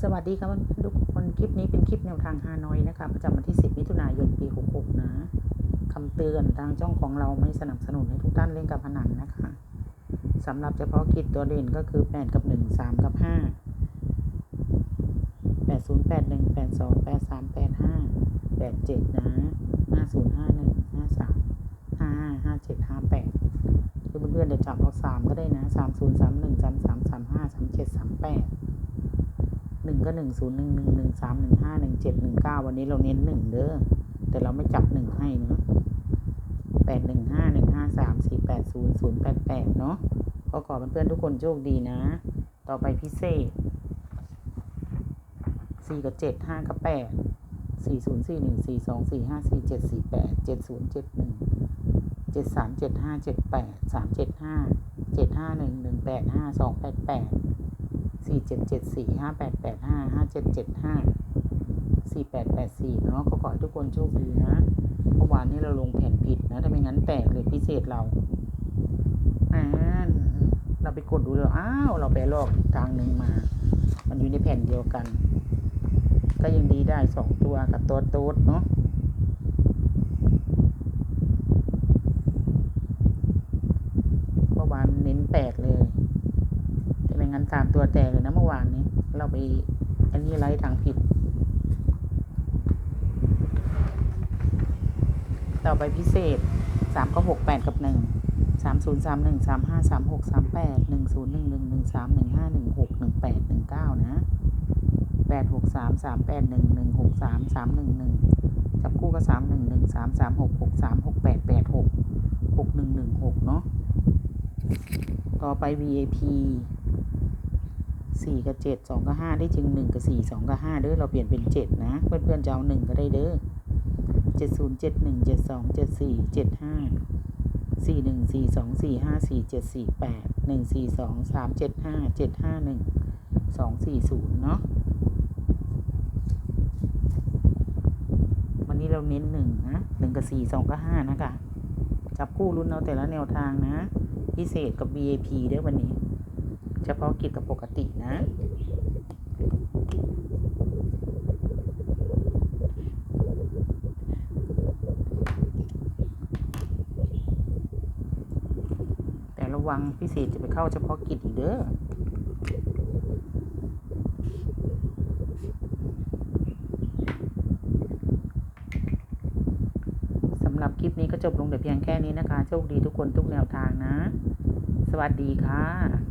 สวัสดีครับทุกคนคลิปนี้เป็นคลิปแนวทางฮานอยนะคะ ประจำวันที่ 10 มิถุนายนปี 66 นะคำเตือนทางช่องของเราไม่สนับสนุนให้ทุกท่านเล่นการพนันนะคะสำหรับเฉพาะกิจตัวเด่นก็คือ 8 กับ 1 3 กับ 5 80 81 82 83 85 87 นะ 50 51 53 55 57 58 พื่อนๆเดี๋ยวจับเอา3ก็ได้นะ30 31 33 35 37 38หนึ่งก็หนึ่งศูนย์หนึ่งหนึ่งหนึ่งสามหนึ่งห้าหนึ่งเจ็ดหนึ่งเก้าวันนี้เราเน้นหนึ่งเด้อแต่เราไม่จับหนึ่งให้นะแปดหนึ่งห้าหนึ่งห้าสามสี่แปดศูนย์ศูนย์แปดแปดเนาะก็ขอเพื่อนๆทุกคนโชคดีนะ ต่อไปพิเศษสี่กับเจ็ดห้ากับแปดสี่ศูนย์สี่หนึ่งสี่สองสี่ห้าสี่เจ็ดสี่แปดเจ็ดศูนย์เจ็ดหนึ่ง เจ็ดสามเจ็ดห้าเจ็ดแปดสามเจ็ดห้าเจ็ดห้าหนึ่งหนึ่งแปดห้าสองแปดแปดสี่เจ็ดเจ็ดสี่ห้าแปดแปดห้าห้าเจ็ดเจ็ดห้าสี่แปดแปดสี่เนาะก็ขอให้ทุกคนโชคดีนะเมื่อวานนี้เราลงแผ่นผิดนะถ้าไม่งั้นแตกเลยพิเศษเราอ่าเราไปกดดูเลยอ้าวเราไปลอกอีกทางหนึ่งมา มันอยู่ในแผ่นเดียวกัน ก็ยังดีได้สองตัวกับตัวโต๊ดเนาะเมื่อวานเน้นแปดเลย แต่ไมันสามตัวแตกเลยนะเมื่อวานนี้ เราไปอันนี้ไล่ทางผิด ต่อไปพิเศษสามก็หกแปดกับหนึ่งสามศูนย์สามหนึ่งสามห้าสามหกสามแปดหนึ่งศูนย์หนึ่งหนึ่งหนึ่งสามหนึ่งห้าหนึ่งหกหนึ่งแปดหนึ่งเก้านะแปดหกสามสามแปดหนึ่งหนึ่งหกสามสามหนึ่งหนึ่งจับคู่ก็สามหนึ่งหนึ่งสามสามหกหกสามหกแปดแปดหกหกหนึ่งหนึ่งหกเนาะต่อไป VAP สี่กับเจ็ดสองกับห้าได้จึงหนึ่งกับสี่สองกับห้าเด้อเราเปลี่ยนเป็นเจ็ดนะ เพื่อนๆจะเอาหนึ่งก็ได้เด้อเจ็ดศูนย์เจ็ดหนึ่งเจ็ดสองเจ็ดสี่เจ็ดห้าสี่หนึ่งสี่สองสี่ห้าสี่เจ็ดสี่แปดหนึ่งสี่สองสามเจ็ดห้าเจ็ดห้าหนึ่งสองสี่ศูนย์เนาะวันนี้เราเน้นหนึ่งนะหนึ่งกับสี่สองกับห้านะคะจับคู่รุ่นเอาแต่ละแนวทางนะ พิเศษกับ BAP เด้อวันนี้ เฉพาะกิจกับปกตินะ แต่ระวังพิเศษจะไปเข้าเฉพาะกิจอีกเด้อสำหรับคลิปนี้ก็จบลงแต่เพียงแค่นี้นะคะ โชคดีทุกคนทุกแนวทางนะ สวัสดีค่ะ